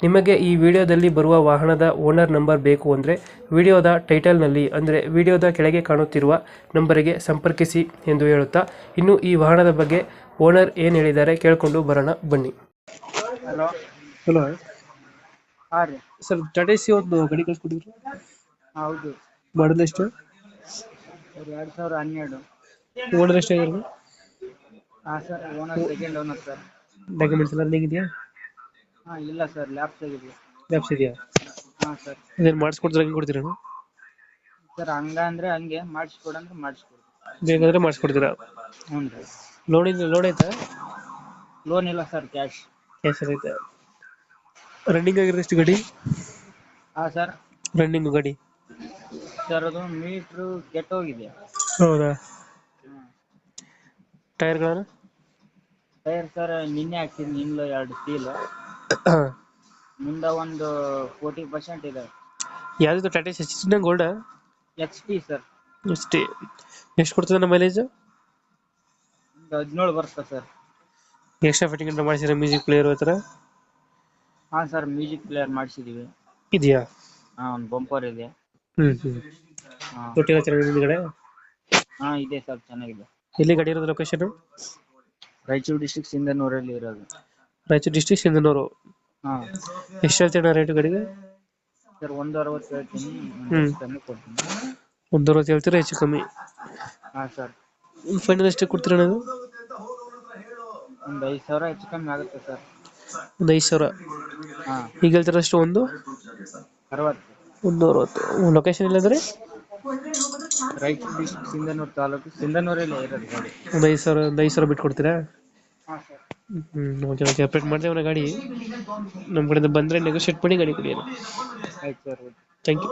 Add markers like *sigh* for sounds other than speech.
ನಿಮಗೆ ಈ ವಿಡಿಯೋದಲ್ಲಿ ಬರುವ ವಾಹನದ ಓನರ್ ನಂಬರ್ ಬೇಕು ಅಂದರೆ ವಿಡಿಯೋದ ಟೈಟಲ್ನಲ್ಲಿ ಅಂದರೆ ವಿಡಿಯೋದ ಕೆಳಗೆ ಕಾಣುತ್ತಿರುವ ನಂಬರಿಗೆ ಸಂಪರ್ಕಿಸಿ ಎಂದು ಹೇಳುತ್ತಾ ಇನ್ನು ಈ ವಾಹನದ ಬಗ್ಗೆ ಓನರ್ ಏನು ಹೇಳಿದ್ದಾರೆ ಕೇಳಿಕೊಂಡು ಬರೋಣ ಬನ್ನಿ. ಹಲೋ. ಹಲೋ. ಹಾಂ ರೀ. ಸರ್ ಟಾಟಾ ಸಿ ಒಂದು ಗಾಡಿ ಕಳ್ಸ್ಕೊಟ್ಟಿದ್ರು? ಹೌದು. ಮಾಡಲ್ ಎಷ್ಟು? ಸರ್ ಎರಡು ಸಾವಿರ ಹನ್ನೆರಡು. ಓನರ್ ಎಷ್ಟು ಆಗಿರೋದು ಹಾಂ sir owner second owner sir. Documents ಎಲ್ಲ ರನ್ನಿಂಗ್ ಇದೆಯಾ ಹಾಂ ಇಲ್ಲ ಸರ್ ಲ್ಯಾಪ್ಸ್ ಆಗಿದೆ ಲ್ಯಾಪ್ಸ್ ಇದೆಯಾ? ಹಾಂ ಸರ್ ಅದೇನು ಮಾಡಿಸ್ಕೊಡ್ತಾರೆ ಹಂಗೆ ಕೊಡ್ತೀರಾ ಸರ್ ಹಂಗ ಅಂದ್ರೆ ಹಂಗೆ ಮಾಡಿಸ್ಕೊಡಂದ್ರೆ ಮಾಡಿಸ್ಕೊಡ್ತೀವಿ ಬೇಕಂದ್ರೆ ಮಾಡಿಸ್ಕೊಡ್ತೀರಾ? ಹ್ಞೂ ರೀ. ಲೋನ್ ಇದೆ ಲೋನ್ ಐತಾ? ಲೋನ್ ಇಲ್ಲ ಸರ್ ಕ್ಯಾಶ್ ಕ್ಯಾಶ್ ಐತೆ. ರನ್ನಿಂಗ್ ಆಗಿರೋ ಎಷ್ಟು ಗಾಡಿ? ಹಾಂ ಸರ್ ರನ್ನಿಂಗ್ ಗಾಡಿ. ಸರ್ ಅದು ಮೀಟ್ರು ಕೆಟ್ಟೋಗಿದೆ ಹೌದಾ? ಟೈರ್ಗಳನ್ನು ಟೈರ್ ಸರ್ ನಿನ್ನೆ ಹಾಕ್ಸಿದ್ನಿ ಇನ್ನೂ ಎರಡು ಸ್ಟೀಲ್ *coughs* ಮುಂದೆ ಒಂದು ಫೋರ್ಟಿ ಪರ್ಸೆಂಟ್ ಇದೆ. ಯಾವ್ದು ಟಾಟಾ ಸಿಕ್ಸ್ಟಿನ ಗೋಲ್ಡ್ ಎಚ್ ಪಿ ಸರ್ ಅಷ್ಟೇ ಎಷ್ಟು ಕೊಡ್ತದೆ ನಮ್ಮ ಮೈಲೇಜ್ ಒಂದು ಹದಿನೇಳು ಬರ್ತದೆ ಸರ್ ಎಕ್ಸ್ಟ್ರಾ ಫಿಟ್ಟಿಂಗ್ ಅಂತ ಮಾಡಿಸಿದ್ರೆ ಮ್ಯೂಸಿಕ್ ಪ್ಲೇಯರ್ ಹತ್ರ? ಹಾಂ ಸರ್ ಮ್ಯೂಸಿಕ್ ಪ್ಲೇಯರ್ ಮಾಡಿಸಿದ್ದೀವಿ ಇದೆಯಾ? ಹಾಂ ಒಂದು ಬಂಪರ್ ಇದೆ. ಹ್ಮ್ ಹ್ಮ್. ಹಾಂ. ತೊಟ್ಟಿ ಎಲ್ಲ ಚೆನ್ನಾಗಿದೆ ಹಿಂದ್ಗಡೆ ಹಾಂ ಇದೆ ಸರ್ ಚೆನ್ನಾಗಿದೆ. ಎಲ್ಲಿ ಗಾಡಿ ಇರೋದು ಲೊಕೇಶನ್ ರಾಯಚೂರು ಡಿಸ್ಟ್ರಿಕ್ಟ್ ಸಿಂಧನೂರಲ್ಲಿ ಇರೋದು. ರಾಯಚೂರು ಡಿಸ್ಟಿಕ್ ಸಿಂಧನೂರು. ಹಾಂ. ಎಷ್ಟು ಹೇಳ್ತೀರ ರೇಟ್ ಗಾಡಿಗೆ? ಸರ್ ಒಂದು ಅರವತ್ತು ಹೇಳ್ತೀನಿ ಹ್ಮ್. ಕಮ್ಮಿ ಕೊಡ್ತೀನಿ. ಒಂದು ಅರವತ್ತು ಹೇಳ್ತೀರಾ ಹೆಚ್ಚು ಕಮ್ಮಿ? ಹಾಂ ಸರ್. ಫೈನಲ್ ಎಷ್ಟು ಕೊಡ್ತೀರಾ ನಾವು ಒಂದು ಐದು ಸಾವಿರ ಹೆಚ್ಚು ಕಮ್ಮಿ ಆಗುತ್ತೆ ಸರ್. ಒಂದು ಐದು ಸಾವಿರ. ಹಾಂ. ಈಗ ಹೇಳ್ತೀರಾ ಅಷ್ಟು ಒಂದು? ಅರವತ್ತು. ಒಂದು ಅರವತ್ತು ಲೊಕೇಶನ್ ಇಲ್ಲಂದ್ರೆ ರೈಚೂರು ಡಿಸ್ಟ್ರಿಕ್ಟ್ ಸಿಂಧನೂರು ತಾಲೂಕು. ಸಿಂಧನೂರಲ್ಲೇ ಇರೋದು ಗಾಡಿ. ಒಂದು ಐದು ಸಾವಿರ ಒಂದು ಐದು ಸಾವಿರ ಬಿಟ್ಟು ಕೊಡ್ತೀರಾ? ಹಾಂ ಸರ್. ಹ್ಮ್ ಓಕೆ ಓಕೆ ಅಪ್ಡೇಟ್ ಮಾಡ್ತೇವೆ ಗಾಡಿ. ನಮ್ಮ ಕಡೆಯಿಂದ ಬಂದರೆ ನೆಗೋಷಿಯೇಟ್ ಮಾಡಿ ಗಾಡಿ ಕೊಡಿ ಆಯ್ತು ಸರ್ ಥ್ಯಾಂಕ್ ಯು